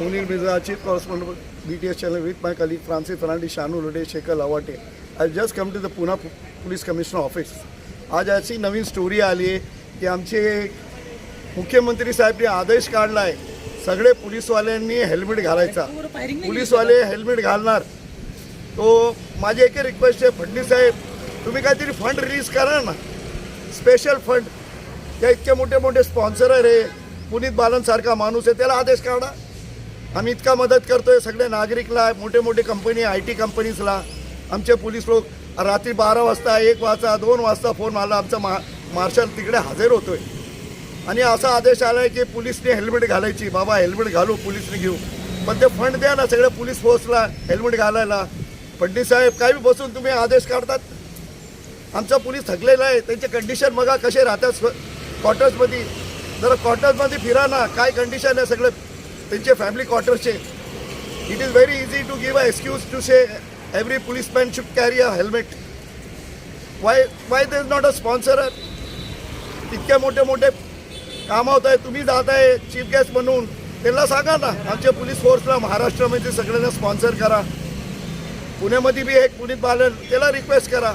Munir Mirza, Chief Correspondent BTS channel with my colleague Francis Fernandez, Shanu Lode, Shekhar Lawate. I just come to the Pune Police Commissioner office. आज अशी नवीन story आली आहे की आमचे मुख्यमंत्री साहेबने आदेश काढला आहे सगळे पोलीसवाल्यांनी हेल्मेट घालायचा. पोलीसवाले हेल्मेट घालणार. तो माझी एक रिक्वेस्ट आहे फडणवीस साहेब तुम्ही काहीतरी फंड रिलीज करा ना. स्पेशल फंड त्या इतके मोठे मोठे स्पॉन्सर आहे पुनीत बालनसारखा माणूस आहे त्याला आदेश काढा. आम्ही इतका मदत करतोय सगळ्या नागरिकला मोठे मोठे कंपनी आय टी कंपनीजला आमचे पोलीस लोक रात्री बारा वाजता एक वाजता दोन वाजता फोन आला. आमचा मा मार्शल तिकडे हजर होतोय. आणि असा आदेश आलाय की पोलिसने हेल्मेट घालायची. बाबा हेल्मेट घालू पोलिसने घेऊ. पण ते फंड द्या ना सगळ्या पोलीस फोर्सला हेल्मेट घालायला. फडणवीस साहेब काय बी बसून तुम्ही आदेश काढतात? आमचा पोलीस थकलेला आहे. त्यांचे कंडिशन बघा कसे राहतात क्वार्टर्समध्ये जरा क्वार्टर्समध्ये फिरा ना. काय कंडिशन आहे सगळे? त्यांचे family क्वार्टर्सचे it is very easy to give a excuse to say every policeman should carry a helmet why why there is not a sponsor इतक्या मोठे मोठे कामं होत आहे तुम्ही जात आहे चीफ गेस्ट म्हणून. त्यांना सांगा ना आमच्या पोलीस फोर्सला महाराष्ट्रामध्ये सगळ्यांना स्पॉन्सर करा. पुण्यामध्ये बी एक पुनीत बालन त्याला रिक्वेस्ट करा.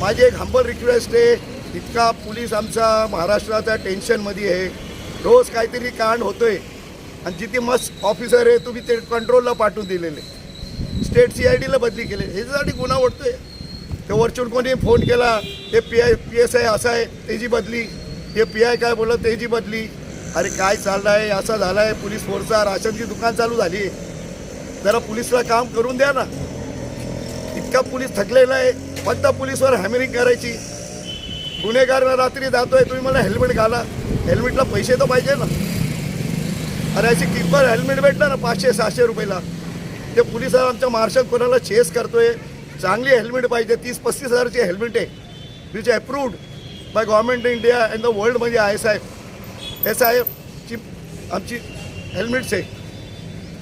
माझी एक हंबल रिक्वेस्ट आहे इतका पोलीस आमचा महाराष्ट्राच्या टेन्शनमध्ये आहे. रोज काहीतरी कांड होतोय. आणि जिथे मस्त ऑफिसर आहे तुम्ही ते कंट्रोलला पाठवून दिलेले. स्टेट सी आय डीला बदली केले. ह्याच्यासाठी गुन्हा वाटतोय ते वरचून कोणी फोन केला ते P I P S I असा आहे त्याची बदली. ते पी आय काय बोललं त्याची बदली. अरे काय चाललं आहे असा झाला आहे पोलीस फोर्सचा राशनची दुकान चालू झाली. आहे जरा पोलीसला काम करून द्या ना. इतका पोलीस थकलेला आहे. फक्त पोलीसवर हॅमरिंग करायची. गुन्हेगार रात्री जातोय तुम्ही मला हेल्मेट घाला. हेल्मेटला पैसे तर पाहिजे ना. अरे अशी किंमत हेल्मेट भेटणार ना पाचशे सहाशे रुपयाला. ते पोलीस आमच्या मार्शल कोणाला चेस करतोय? चांगली हेल्मेट पाहिजे तीस पस्तीस हजारची हेल्मेट आहे. Which approved by government India and the वर्ल्डमध्ये I S I S I ची आमची हेल्मेट्स आहे.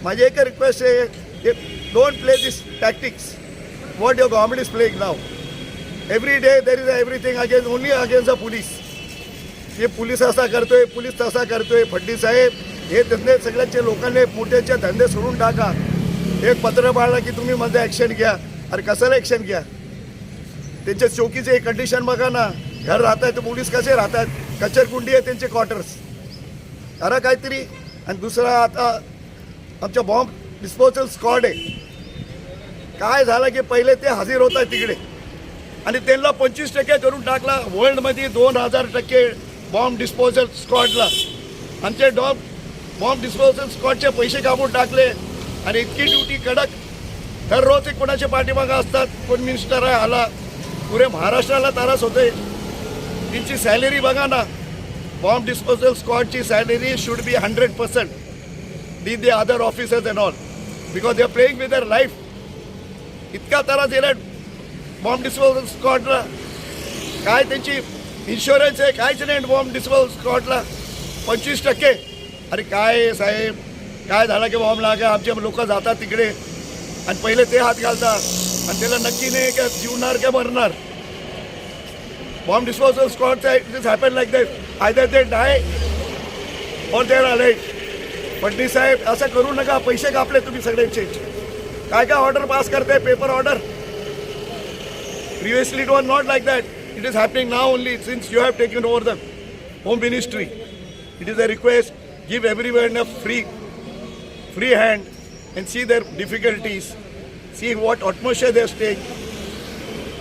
माझी एक रिक्वेस्ट आहे don't play this tactics what your government is playing now every day there is everything against only against the police हे police असा करतोय पोलीस तसा करतोय फडणीस साहेब हे धंदे सगळ्याचे लोकांनी मोठ्याचे धंदे सोडून टाका. एक पत्र पाळलं की तुम्ही मध्ये ॲक्शन घ्या. अरे कशाला ॲक्शन घ्या? त्यांच्या चौकीचे कंडिशन बघा ना. घर राहत आहे तर पोलीस कसे राहत आहेत कचरकुंडी आहे त्यांचे क्वार्टर्स अरे काहीतरी. आणि दुसरा आता आमच्या बॉम्ब डिस्पोजल स्कॉड आहे. काय झालं की पहिले ते हजर होत आहेत तिकडे. आणि त्यांना पंचवीस टक्के करून टाकला. वर्ल्डमध्ये दोन हजार टक्के बॉम्ब डिस्पोजल स्कॉडला आमचे डॉम बॉम्ब डिस्पोजल स्क्वॉडचे पैसे कापून टाकले. आणि इतकी ड्युटी कडक. दररोज एक कोणाच्या पाठीमागं असतात कोण मिनिस्टर आहे आला. पुरे महाराष्ट्राला त्रास होते त्यांची सॅलरी बघा ना. Bomb disposal स्क्वॉडची salary should be hundred percent the they other officers and all because they are playing with their life इतका त्रास दिला बॉम्ब डिस्पोजल स्क्वॉडला काय त्यांची इन्शुरन्स आहे कायच नाही बॉम्ब डिस्पोजल स्क्वॉडला पंचवीस टक्के. अरे काय साहेब? काय झालं की बॉम्ब लागा आमचे लोक जातात तिकडे. आणि पहिले ते हात घालतात. आणि त्याला नक्की नाही का जीवणार का मरणार. Bomb disposal स्क्वॉडचा it is happen like that either ते डाय और देर आले पंडित साहेब असं करू नका. पैसे कापले तुम्ही सगळ्यांचे. काय काय ऑर्डर पास करते paper order previously it was not like that it is happening now only since you have taken over the home ministry it is a request give everyone a free free hand and see their difficulties see what atmosphere their stage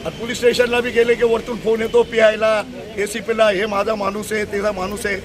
आणि police स्टेशनला बी गेले की वरतून phone येतो P आयला ए C पीला हे माझा माणूस आहे त्याचा माणूस आहे